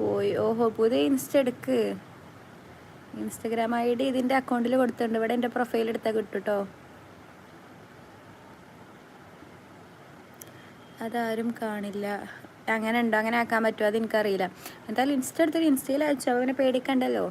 പോയി. ഓഹോ പുതിയ ഇൻസ്റ്റ എടുക്ക്. ഇൻസ്റ്റഗ്രാം ഐ ഡി ഇതിന്റെ അക്കൗണ്ടിൽ കൊടുത്തിട്ടുണ്ട്. ഇവിടെ എന്റെ പ്രൊഫൈൽ എടുത്താൽ കിട്ടും കേട്ടോ അതാരും കാണില്ല. അങ്ങനെ ഉണ്ടോ അങ്ങനെ ആക്കാൻ പറ്റുമോ അത് എനിക്കറിയില്ല എന്തായാലും ഇൻസ്റ്റ എടുത്തിട്ട് ഇൻസ്റ്റയിൽ അയച്ചോ? അവനെ പേടിക്കണ്ടല്ലോ.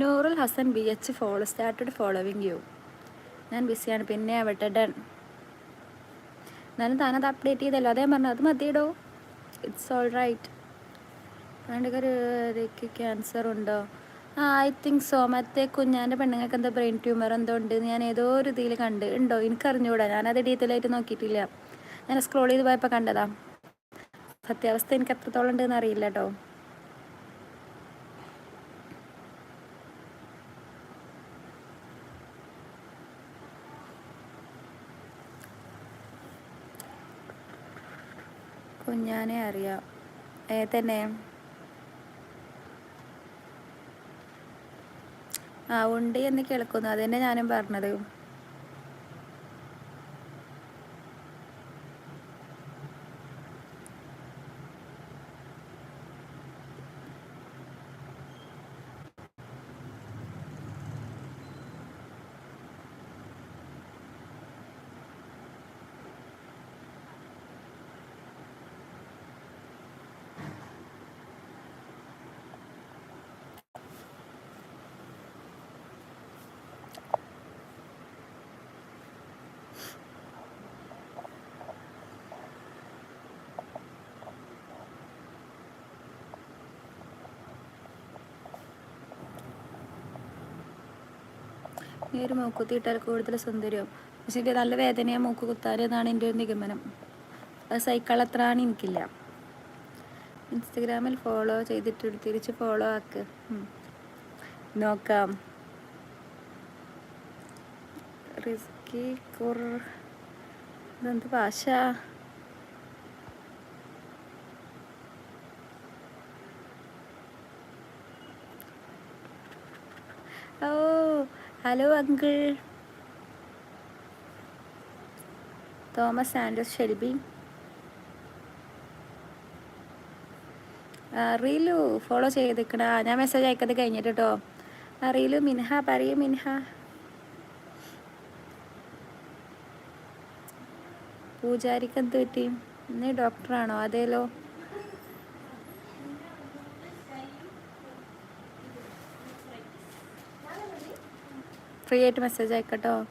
Nurul Hasan B H follow started following you ഞാൻ ബിസിയാണ് പിന്നെ ആവട്ടെ ഡൺ എന്നാലും താനത് അപ്ഡേറ്റ് ചെയ്തല്ലോ. അതേ പറഞ്ഞു അത് മതിയിടോ. ഇറ്റ്സ് ഓൾ റൈറ്റ് പണ്ടുകാർക്ക് ക്യാൻസർ ഉണ്ടോ? ആ ഐ തിങ്ക് സോ മറ്റേ കുഞ്ഞാന്റെ പെണ്ണുങ്ങൾക്ക് എന്താ ബ്രെയിൻ ട്യൂമർ എന്തോ ഉണ്ട് ഞാൻ ഏതോ ഒരു ഇതിൽ കണ്ട്. ഉണ്ടോ? എനിക്കറിഞ്ഞുകൂടാ ഞാനത് ഡീറ്റെയിൽ ആയിട്ട് നോക്കിയിട്ടില്ല. ഞാൻ സ്ക്രോൾ ചെയ്ത് പോയപ്പോൾ കണ്ടതാ. സത്യാവസ്ഥ എനിക്ക് എത്രത്തോളം ഉണ്ടെന്ന് അറിയില്ല കേട്ടോ കുഞ്ഞാനെ അറിയാം. ഏ തന്നെ ആ ഉണ്ട് എന്ന് കേൾക്കുന്നു. അത് തന്നെ ഞാനും പറഞ്ഞത്. ഈ ഒരു മൂക്കുത്തി ഇട്ടാൽ കൂടുതൽ സുന്ദരിയോ പക്ഷേ എനിക്ക് നല്ല വേദനയാണ് മൂക്ക് കുത്താൻ എന്നാണ് എന്റെ ഒരു നിഗമനം. അത് സൈക്കിൾ അത്രയാണ് എനിക്കില്ല. ഇൻസ്റ്റഗ്രാമിൽ ഫോളോ ചെയ്തിട്ട് തിരിച്ച് ഫോളോ ആക്ക്. നോക്കാം. റിസ്കി കുർ ഇതെന്ത് ഭാഷ? ഓ hello uncle Thomas Andrews Shelby reel follow ചെയ്തിക്കണ ഞാൻ മെസ്സേജ് അയക്കത് കഴിഞ്ഞിട്ട് കേട്ടോ റീലു മിൻഹ പറയൂ മിൻഹ. പൂജാരിക്ക് എന്ത് പറ്റി? നീ ഡോക്ടറാണോ അതേലോ? ഫ്രീ ആയിട്ട് മെസ്സേജ് അയക്കട്ടോ.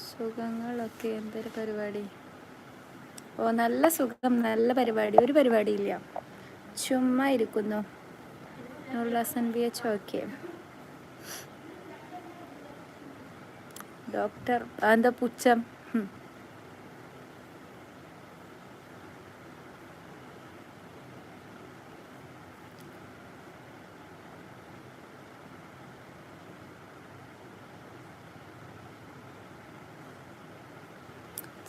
സുഖങ്ങളൊക്കെ. എന്തൊരു പരിപാടി. ഓ നല്ല സുഖം. നല്ല പരിപാടി. ഒരു പരിപാടിയില്ല. ചുമ്മാ ഇരിക്കുന്നു. ഡോക്ടർ എന്താ പുച്ഛം?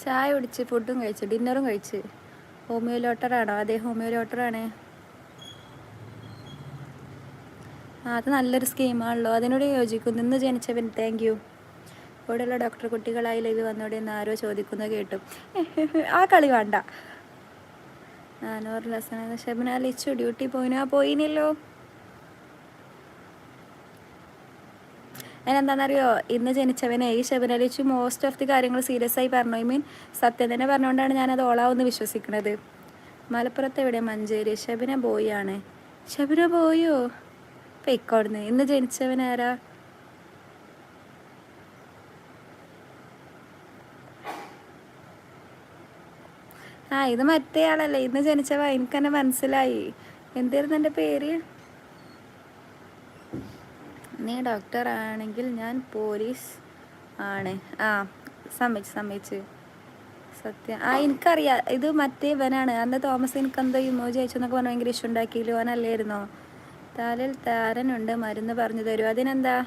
ചായ കുടിച്ച് ഫുഡും കഴിച്ചു ഡിന്നറും കഴിച്ച്. ഹോമിയോ ലോട്ടറാണോ അതെ ഹോമിയോ ലോട്ടറാണ് അത് നല്ലൊരു സ്കീമാണല്ലോ അതിനോട് യോജിക്കുന്നു. ഇന്ന് ജനിച്ചവൻ താങ്ക് യു ഇവിടെയുള്ള ഡോക്ടർ കുട്ടികളായി ലൈവ് വന്നോടെ എന്ന് ആരോ ചോദിക്കുന്നത് കേട്ടു. ആ കളി വേണ്ട. നാനൂറ് ലസന ഷെബിന ലിച്ചു ഡ്യൂട്ടി പോയിനാ? പോയിനല്ലോ. അതിനെന്താണെന്നറിയോ ഇന്ന് ജനിച്ചവനെ ഈ ശബരിമലിച്ചു മോസ്റ്റ് ഓഫ് ദി കാര്യങ്ങൾ സീരിയസ് ആയി പറഞ്ഞു. ഐ മീൻ സത്യം തന്നെ പറഞ്ഞുകൊണ്ടാണ് ഞാനത് ഓളാവെന്ന് വിശ്വസിക്കുന്നത് മലപ്പുറത്ത് എവിടെ മഞ്ചേരി. ശബിന ബോയിയാണ് ഷബിന ബോയോ പൊയ്ക്കോടുന്ന് ഇന്ന് ജനിച്ചവൻ ആരാ? ആ ഇത് മറ്റേ ആളല്ലേ. ഇന്ന് ജനിച്ചവ എനിക്ക് തന്നെ മനസ്സിലായി. എന്തായിരുന്നു എന്റെ പേര്? നീ ഡോക്ടർ ആണെങ്കിൽ ഞാൻ പോലീസ് ആണ്. ആ സമ്മതിച്ച് സമ്മതിച്ച്. സത്യം. ആ എനിക്കറിയാം. ഇത് മറ്റേ ഇവനാണ്. അന്ന് തോമസ് എനിക്ക് എന്തോ ഇമോജി അയച്ചു എന്നൊക്കെ പറഞ്ഞ് ഭയങ്കര ഇഷ്യൂ ഉണ്ടാക്കിയില്ലോ. അവനല്ലായിരുന്നോ? തലയിൽ താരനുണ്ട് മരുന്ന് പറഞ്ഞു തരുമോ അതിനെന്താ?